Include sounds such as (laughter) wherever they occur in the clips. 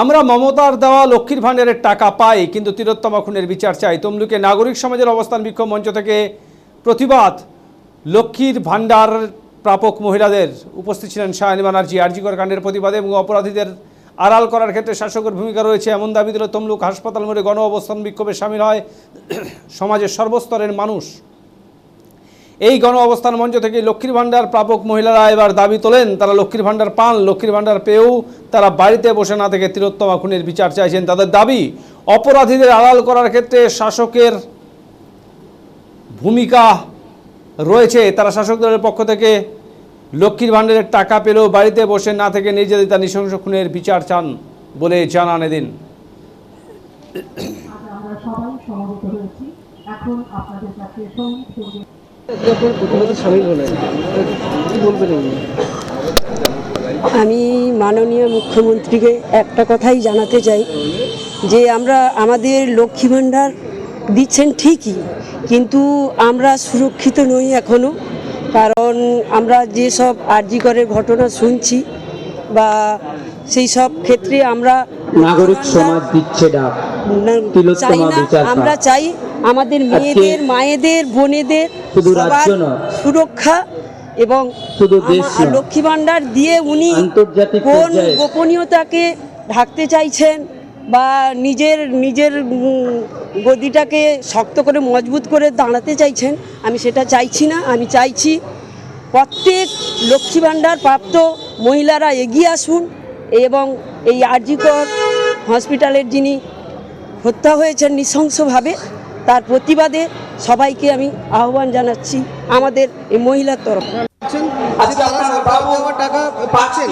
আমরা মমতার দেওয়া লক্ষ্মীর ভাণ্ডারের টাকা পাই, কিন্তু তিলোত্তমা খুনের বিচার চাই। তমলুকে নাগরিক সমাজের অবস্থান বিক্ষোভ মঞ্চ থেকে প্রতিবাদ। লক্ষ্মীর ভাণ্ডার প্রাপক মহিলাদের উপস্থিত ছিলেন সায়নী ব্যানার্জি আরজিকর কাণ্ডের প্রতিবাদে এবং অপরাধীদের আড়াল করার ক্ষেত্রে শাসকের ভূমিকা রয়েছে এমন দাবি দিল তমলুক হাসপাতাল মোড়ে গণ অবস্থান বিক্ষোভে সামিল হয় (clears throat) সমাজের সর্বস্তরের মানুষ। এই গণ অবস্থান মঞ্চ থেকে লক্ষ্মীর ভাণ্ডার প্রাপক মহিলারা এবার দাবি তোলেন, তারা লক্ষ্মীর ভাণ্ডার পান, লক্ষ্মীর ভাণ্ডার পেয়েও তারা বাড়িতে বসে না থেকে তিলোত্তমা খুনের বিচার চাইছেন। তাদের দাবি, অপরাধীদের আড়াল করার ক্ষেত্রে শাসকের ভূমিকা রয়েছে। তারা শাসক দলের পক্ষ থেকে লক্ষ্মীর ভাণ্ডারের টাকা পেলেও বাড়িতে বসে না থেকে নির্যাতিতা, নৃশংস খুনের বিচার চান বলে জানান এদিন। হয়েছি। এখন আপনাদের কাছে আমি মাননীয় মুখ্যমন্ত্রীকে একটা কথাই জানাতে চাই, যে আমরা আমাদের লক্ষ্মী ভাণ্ডার দিচ্ছেন ঠিকই, কিন্তু আমরা সুরক্ষিত নই এখনও কারণ আমরা যেসব আর্জিকরের ঘটনা শুনছি বা সেই সব ক্ষেত্রে আমরা নাগরিক সমাজ দিচ্ছে ডাক চাই না আমরা চাই আমাদের মেয়েদের মায়েদের বোনেদের শুধু রাজ্য সুরক্ষা এবং শুধু দেশ লক্ষ্মী ভাণ্ডার দিয়ে উনি আন্তর্জাতিক কোন গোপনীয়তাকে ঢাকতে চাইছেন বা নিজের নিজের গদিটাকে শক্ত করে মজবুত করে দাঁড়াতে চাইছেন আমি সেটা চাইছি না আমি চাইছি প্রত্যেক লক্ষ্মী ভাণ্ডার প্রাপ্ত মহিলারা এগিয়ে আসুন এবং এই আরজিকর হসপিটালের যিনি হত্যা হয়েছেন নৃশংসভাবে, তার প্রতিবাদে সবাইকে আমি আহ্বান জানাচ্ছি আমাদের এই মহিলার তরফ টাকা পাচ্ছেন।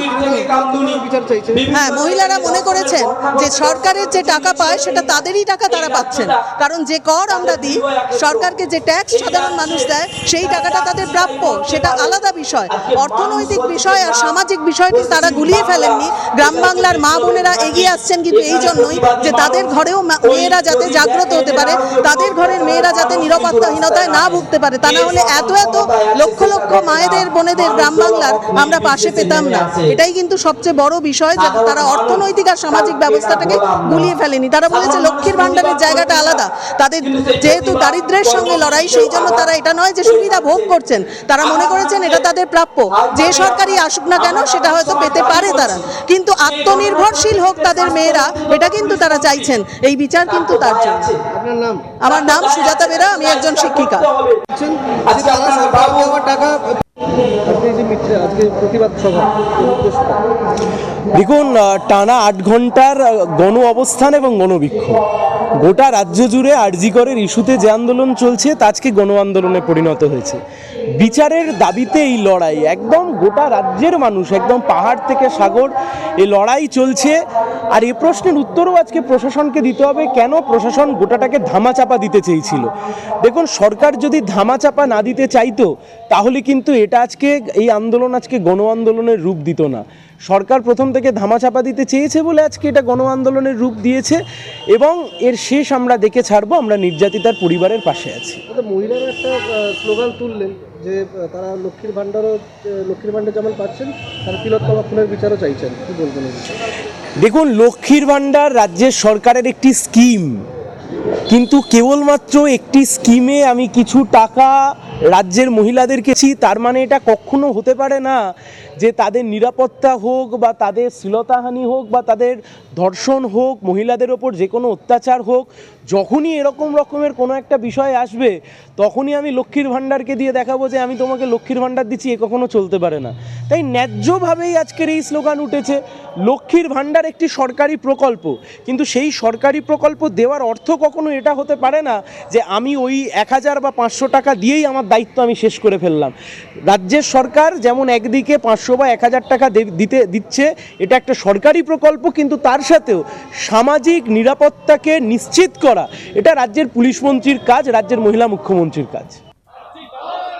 চাইছেন হ্যাঁ। মহিলারা মনে করেছেন যে সরকারের যে টাকা পায় সেটা তাদেরই টাকা তারা পাচ্ছেন। কারণ যে কর আমরা দিই সরকারকে যে ট্যাক্স সাধারণ মানুষ দেয় সেই টাকাটা তাদের প্রাপ্য। সেটা আলাদা বিষয়। অর্থনৈতিক বিষয় আর সামাজিক বিষয়টি তারা গুলিয়ে ফেলেননি। গ্রাম বাংলার মা বোনেরা এগিয়ে আসছেন কিন্তু এই জন্যই যে তাদের ঘরেও মেয়েরা যাতে জাগ্রত হতে পারে তাদের ঘরের মেয়েরা যাতে নিরাপত্তাহীনতায় না ভুগতে পারে তা না হলে এত এত লক্ষ লক্ষ মায়েদের বোনেদের গ্রাম বাংলার আমরা পাশে পেতাম না। এটাই কিন্তু সবচেয়ে বড় বিষয় যাতে তারা অর্থনৈতিক আর সামাজিক ব্যবস্থাটাকে গুলিয়ে ফেলেনি। তারা বলেছে লক্ষ্মীর ভাণ্ডারের জায়গাটা আলাদা। তাদের যেহেতু দারিদ্র্যের সঙ্গে লড়াই সেই জন্য তারা এটা নয় যে সুবিধা ভোগ করছেন। তারা মনে করেছেন এটা তাদের প্রাপ্য। যে সরকারই আসুক না কেন সেটা হয়তো পেতে পারে তারা। কিন্তু আত্মনির্ভরশীল হোক তাদের মেয়েরা এটা কিন্তু তারা চাইছেন। এই বিচার কিন্তু তার জন্য। আমার নাম সুজাতা বেরা আমি একজন শিক্ষিকা। পাচ্ছেন আজকে আপনার সরকার দেওয়া টাকা প্রতিবাদ সভা দেখুন টানা আট ঘণ্টার গণ অবস্থান এবং গণবিক্ষোভ গোটা রাজ্য জুড়ে আরজিকরের ইস্যুতে যে আন্দোলন চলছে, তা আজকে গণ আন্দোলনে পরিণত হয়েছে। বিচারের দাবিতে এই লড়াই, একদম গোটা রাজ্যের মানুষ, একদম পাহাড় থেকে সাগর এই লড়াই চলছে। আর এ প্রশ্নের উত্তরও আজকে প্রশাসনকে দিতে হবে, কেন প্রশাসন গোটাটাকে ধামাচাপা দিতে চেয়েছিল? দেখুন, সরকার যদি ধামাচাপা না দিতে চাইতো, তাহলে কিন্তু এটা আজকে, এই আন্দোলন আজকে গণ আন্দোলনের রূপ দিত না। সরকার প্রথম থেকে ধামাচাপা দিতে চেয়েছে বলে আজকে এটা গণ আন্দোলনের রূপ দিয়েছে এবং এর শেষ আমরা দেখে ছাড়বো আমরা নির্যাতিতার পরিবারের পাশে আছি। মহিলারা একটা স্লোগান তুললেন যে তারা লক্ষ্মীর ভাণ্ডারও লক্ষ্মীর ভাণ্ডার যেমন পাচ্ছেন তারা তিলোত্তমা খুনের বিচারও চাইছেন। কি বলবেন দেখুন লক্ষ্মীর ভাণ্ডার রাজ্যের সরকারের একটি স্কিম। কিন্তু কেবলমাত্র একটি স্কিমে আমি কিছু টাকা রাজ্যের মহিলাদেরকে দিচ্ছি, তার মানে এটা কখনো হতে পারে না যে তাদের নিরাপত্তা হোক বা তাদের শ্লীলতাহানি হোক বা তাদের ধর্ষণ হোক মহিলাদের ওপর যে কোনো অত্যাচার হোক যখনই এরকম রকমের কোনো একটা বিষয় আসবে তখনই আমি লক্ষ্মীর ভাণ্ডারকে দিয়ে দেখাবো যে আমি তোমাকে লক্ষ্মীর ভাণ্ডার দিচ্ছি এ কখনো চলতে পারে না। তাই ন্যায্যভাবেই আজকের এই স্লোগান উঠেছে লক্ষ্মীর ভাণ্ডার একটি সরকারি প্রকল্প। কিন্তু সেই সরকারি প্রকল্প দেওয়ার অর্থ কখনো এটা হতে পারে না যে আমি ওই এক হাজার বা পাঁচশো টাকা দিয়েই আমার দায়িত্ব আমি শেষ করে ফেললাম। রাজ্যের সরকার যেমন একদিকে পাঁচশো বা এক হাজার টাকা দিতে, দিচ্ছে, এটা একটা সরকারি প্রকল্প, কিন্তু তার সাথেও সামাজিক নিরাপত্তাকে নিশ্চিত করা, এটা রাজ্যের পুলিশ মন্ত্রীর কাজ, রাজ্যের মহিলা মুখ্যমন্ত্রীর কাজ।